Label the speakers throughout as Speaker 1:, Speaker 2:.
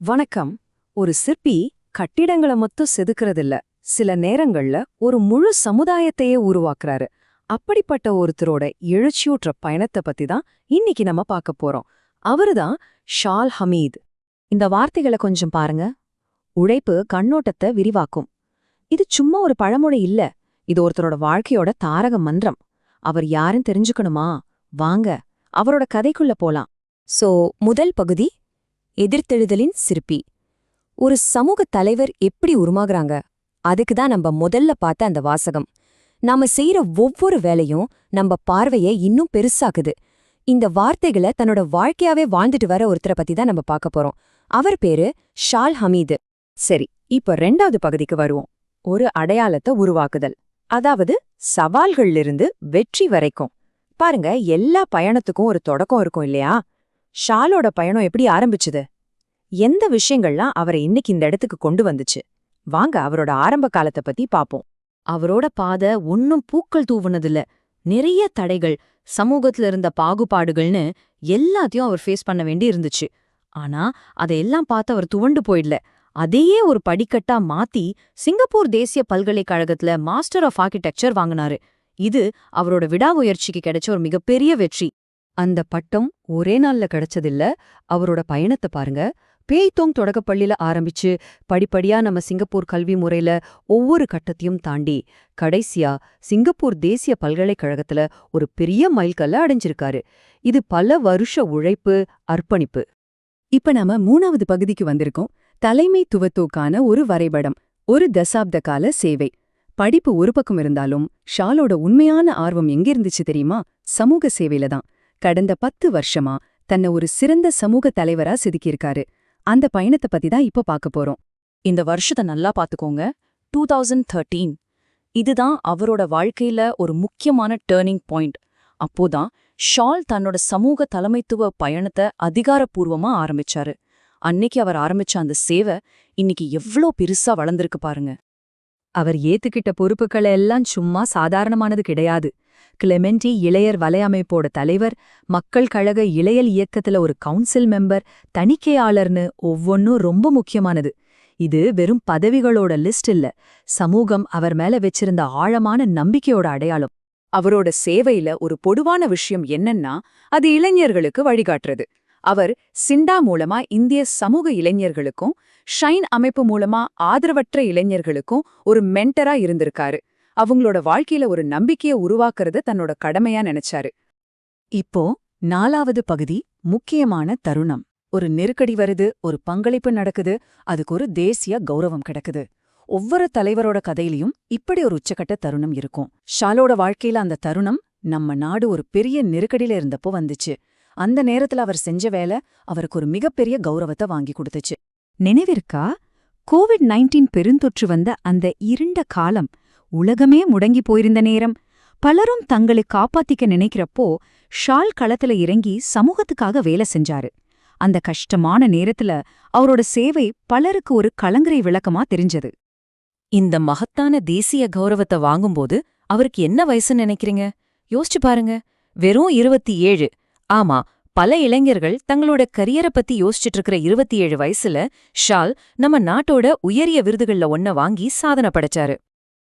Speaker 1: வணக்கம். ஒரு சிற்பி கட்டிடங்கள மொத்தம் செதுக்கிறதில்ல. சில நேரங்கள்ல ஒரு முழு சமுதாயத்தையே உருவாக்குறாரு. அப்படிப்பட்ட ஒருத்தரோட எழுச்சியூற்ற பயணத்தை பத்தி தான் இன்னைக்கு நம்ம பார்க்க போறோம். அவருதான் ஷால் ஹமீத். இந்த வார்த்தைகளை கொஞ்சம் பாருங்க. உழைப்பு கண்ணோட்டத்தை விரிவாக்கும். இது சும்மா ஒரு பழமொழி இல்ல. இது ஒருத்தரோட வாழ்க்கையோட தாரக மந்திரம் அவர் யாருன்னு தெரிஞ்சுக்கணுமா? வாங்க. அவரோட கதைக்குள்ள போலாம். சோ முதல் பகுதி எதிர்த்தெழுதலின் சிற்பி. ஒரு சமூக தலைவர் எப்படி உருமாகறாங்க? அதுக்கு தான் நம்ம முதல்ல பார்த்த அந்த வாசகம். நாம செய்யற ஒவ்வொரு வேலையும் நம்ம பார்வையை இன்னும் பெருசாக்குது. இந்த வார்த்தைகளை தன்னோட வாழ்க்கையாவே வாழ்ந்துட்டு வர ஒருத்தரை பத்தி தான் நம்ம பார்க்க போறோம். அவர் பேரு ஷால் ஹமீது. சரி இப்ப ரெண்டாவது பகுதிக்கு வருவோம். ஒரு அடையாளத்தை உருவாக்குதல். அதாவது சவால்கள்லிருந்து வெற்றி வரைக்கும். பாருங்க எல்லா பயணத்துக்கும் ஒரு தொடக்கம் இருக்கும் இல்லையா? ஷாலோட பயணம் எப்படி ஆரம்பிச்சுது? எந்த விஷயங்கள்லாம் அவரை இன்னைக்கு இந்த இடத்துக்கு கொண்டு வந்துச்சு? வாங்க அவரோட ஆரம்ப காலத்தை பத்தி பாப்போம். அவரோட பாதை ஒன்னும் பூக்கள் தூவுனதில்ல. நிறைய தடைகள் சமூகத்துல இருந்த பாகுபாடுகள்னு எல்லாத்தையும் அவர் ஃபேஸ் பண்ண வேண்டி இருந்துச்சு. ஆனா அதையெல்லாம் பார்த்து அவர் துவண்டு போயிடல. அதையே ஒரு படிக்கட்டா மாத்தி சிங்கப்பூர் தேசிய பல்கலைக்கழகத்துல மாஸ்டர் ஆஃப் ஆர்கிடெக்சர் வாங்கினாரு. இது அவரோட விடாமுயற்சிக்கு கிடைச்ச ஒரு மிகப்பெரிய வெற்றி. அந்த பட்டம் ஒரே நாள்ல கிடைச்சதில்ல. அவரோட பயணத்தை பாருங்க. பேய்தோங் தொடக்கப்பள்ளியில ஆரம்பிச்சு படிப்படியா நம்ம சிங்கப்பூர் கல்வி முறையில ஒவ்வொரு கட்டத்தையும் தாண்டி கடைசியா சிங்கப்பூர் தேசிய பல்கலைக்கழகத்துல ஒரு பெரிய மைல்கல்ல அடைஞ்சிருக்காரு. இது பல வருஷ உழைப்பு அர்ப்பணிப்பு. இப்ப நாம மூணாவது பகுதிக்கு வந்திருக்கோம். தலைமைத்துவத்தோக்கான ஒரு வரைபடம் ஒரு தசாப்த கால சேவை. படிப்பு ஒரு பக்கம் இருந்தாலும் ஷாலோட உண்மையான ஆர்வம் எங்கிருந்துச்சு தெரியுமா? சமூக சேவையில தான். கடந்த பத்து வருஷமா தன்னை ஒரு சிறந்த சமூக தலைவரா செதுக்கியிருக்காரு. அந்த பயணத்தை பத்தி தான் இப்ப பார்க்க போறோம். இந்த வருஷத்தை நல்லா பாத்துக்கோங்க டூ தௌசண்ட் தேர்ட்டீன் இதுதான் அவரோட வாழ்க்கையில ஒரு முக்கியமான டேர்னிங் பாயிண்ட் அப்போதான் ஷால் தன்னோட சமூக தலைமைத்துவ பயணத்தை அதிகாரப்பூர்வமா ஆரம்பிச்சாரு. அன்னைக்கு அவர் ஆரம்பிச்ச அந்த சேவை இன்னைக்கு எவ்ளோ பெருசா வளர்ந்திருக்கு பாருங்க. அவர் ஏத்துக்கிட்ட பொறுப்புகளை எல்லாம் சும்மா சாதாரணமானது கிடையாது. கிளெமெண்டி இளையர் வலையமைப்போட தலைவர் மக்கள் கழக இளையல் இயக்கத்துல ஒரு கவுன்சில் மெம்பர் தணிக்கையாளர்னு ஒவ்வொன்னும் ரொம்ப முக்கியமானது. இது வெறும் பதவிகளோட லிஸ்ட் இல்ல சமூகம் அவர் மேல வச்சிருந்த ஆழமான நம்பிக்கையோட அடையாளம். அவரோட சேவையில ஒரு பொதுவான விஷயம் என்னன்னா அது இளைஞர்களுக்கு வழிகாட்டுறது. அவர் சிண்டா மூலமா இந்திய சமூக இளைஞர்களுக்கும் ஷைன் அமைப்பு மூலமா ஆதரவற்ற இளைஞர்களுக்கும் ஒரு மென்டரா இருந்திருக்காரு. அவங்களோட வாழ்க்கையில ஒரு நம்பிக்கைய உருவாக்குறத தன்னோட கடமையா நினைச்சாரு. இப்போ நாலாவது பகுதி முக்கியமான தருணம். ஒரு நெருக்கடி வருது ஒரு பங்களிப்பு நடக்குது அதுக்கு ஒரு தேசிய கௌரவம் கிடைக்குது. ஒவ்வொரு தலைவரோட கதையிலயும் இப்படி ஒரு உச்சக்கட்ட தருணம் இருக்கும். ஷாலோட வாழ்க்கையில அந்த தருணம் நம்ம நாடு ஒரு பெரிய நெருக்கடியில இருந்தப்போ வந்துச்சு. அந்த நேரத்துல அவர் செஞ்ச வேலை அவருக்கு ஒரு மிகப்பெரிய கௌரவத்தை வாங்கி கொடுத்துச்சு. நினைவிருக்கா? கோவிட் நைன்டீன் பெருந்தொற்று வந்த அந்த இருண்ட காலம் உலகமே முடங்கி போயிருந்த நேரம். பலரும் தங்களை காப்பாத்திக்க நினைக்கிறப்போ ஷால் களத்துல இறங்கி சமூகத்துக்காக வேலை செஞ்சாரு. அந்த கஷ்டமான நேரத்துல அவரோட சேவை பலருக்கு ஒரு கலங்கரை விளக்கமா தெரிஞ்சது. இந்த மகத்தான தேசிய கௌரவத்தை வாங்கும்போது அவருக்கு என்ன வயசுன்னு நினைக்கிறீங்க? யோசிச்சு பாருங்க. வெறும் இருபத்தி ஏழு. ஆமா பல இளைஞர்கள் தங்களோட கரியரை பத்தி யோசிச்சுட்டு இருக்கிற இருபத்தி ஏழு வயசுல ஷால் நம்ம நாட்டோட உயரிய விருதுகள்ல ஒன்ன வாங்கி சாதனை படைச்சாரு.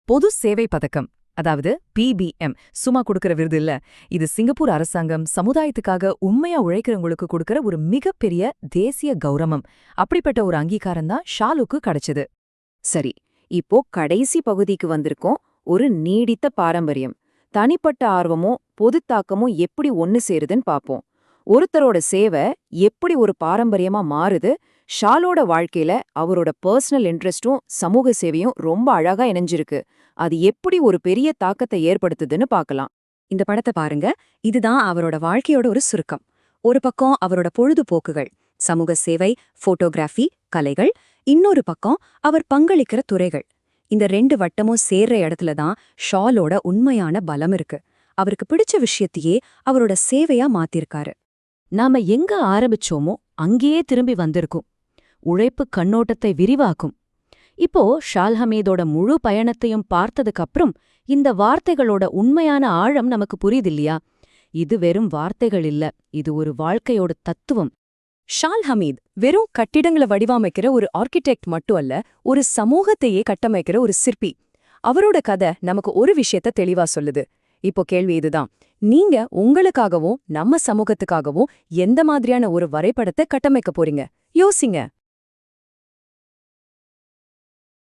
Speaker 1: பொது சேவை பதக்கம் அதாவது பிபிஎம் சும்மா கொடுக்கற விருது இல்ல. இது சிங்கப்பூர் அரசாங்கம் சமுதாயத்துக்காக உண்மையா உழைக்கிறவங்களுக்கு கொடுக்கற ஒரு மிகப்பெரிய தேசிய கௌரவம். அப்படிப்பட்ட ஒரு அங்கீகாரம் தான் ஷாலுக்கு கிடைச்சது. சரி இப்போ கடைசி பகுதிக்கு வந்திருக்கோம். ஒரு நீடித்த பாரம்பரியம். தனிப்பட்ட ஆர்வமும் பொது தாக்கமும் எப்படி ஒன்னு சேருதுன்னு பாப்போம். ஒருத்தரோட சேவை எப்படி ஒரு பாரம்பரியமா மாறுது ஷாலோட வாழ்க்கையில அவரோட பர்சனல் இன்ட்ரெஸ்டும் சமூக சேவையும் ரொம்ப அழகா இணைஞ்சிருக்கு. அது எப்படி ஒரு பெரிய தாக்கத்தை ஏற்படுத்துதுன்னு பார்க்கலாம். இந்த படத்தை பாருங்க. இதுதான் அவரோட வாழ்க்கையோட ஒரு சுருக்கம். ஒரு பக்கம் அவரோட பொழுதுபோக்குகள் சமூக சேவை போட்டோகிராஃபி கலைகள். இன்னொரு பக்கம் அவர் பங்களிக்கிற துறைகள். இந்த ரெண்டு வட்டமும் சேர்ற இடத்துல தான் ஷாலோட உண்மையான பலம் இருக்கு. அவருக்கு பிடிச்ச விஷயத்தையே அவரோட சேவையா மாத்திருக்காரு. நாம எங்க ஆரம்பிச்சோமோ அங்கேயே திரும்பி வந்திருக்கும். உழைப்பு கண்ணோட்டத்தை விரிவாக்கும். இப்போ ஷால்ஹமீதோட முழு பயணத்தையும் பார்த்ததுக்கப்புறம் இந்த வார்த்தைகளோட உண்மையான ஆழம் நமக்கு புரியுதில்லையா? இது வெறும் வார்த்தைகள் இல்ல இது ஒரு வாழ்க்கையோட தத்துவம். ஷால் ஹமீத் வெறும் கட்டிடங்களை வடிவமைக்கிற ஒரு ஆர்கிடெக்ட் மட்டும் அல்ல ஒரு சமூகத்தையே கட்டமைக்கிற ஒரு சிற்பி. அவரோட கதை நமக்கு ஒரு விஷயத்த தெளிவா சொல்லுது. இப்போ கேள்வி இதுதான் நீங்க உங்களுக்காகவும் நம்ம சமூகத்துக்காகவும் எந்த மாதிரியான ஒரு வரைபடத்தை கட்டமைக்க போறீங்க? யோசிங்க.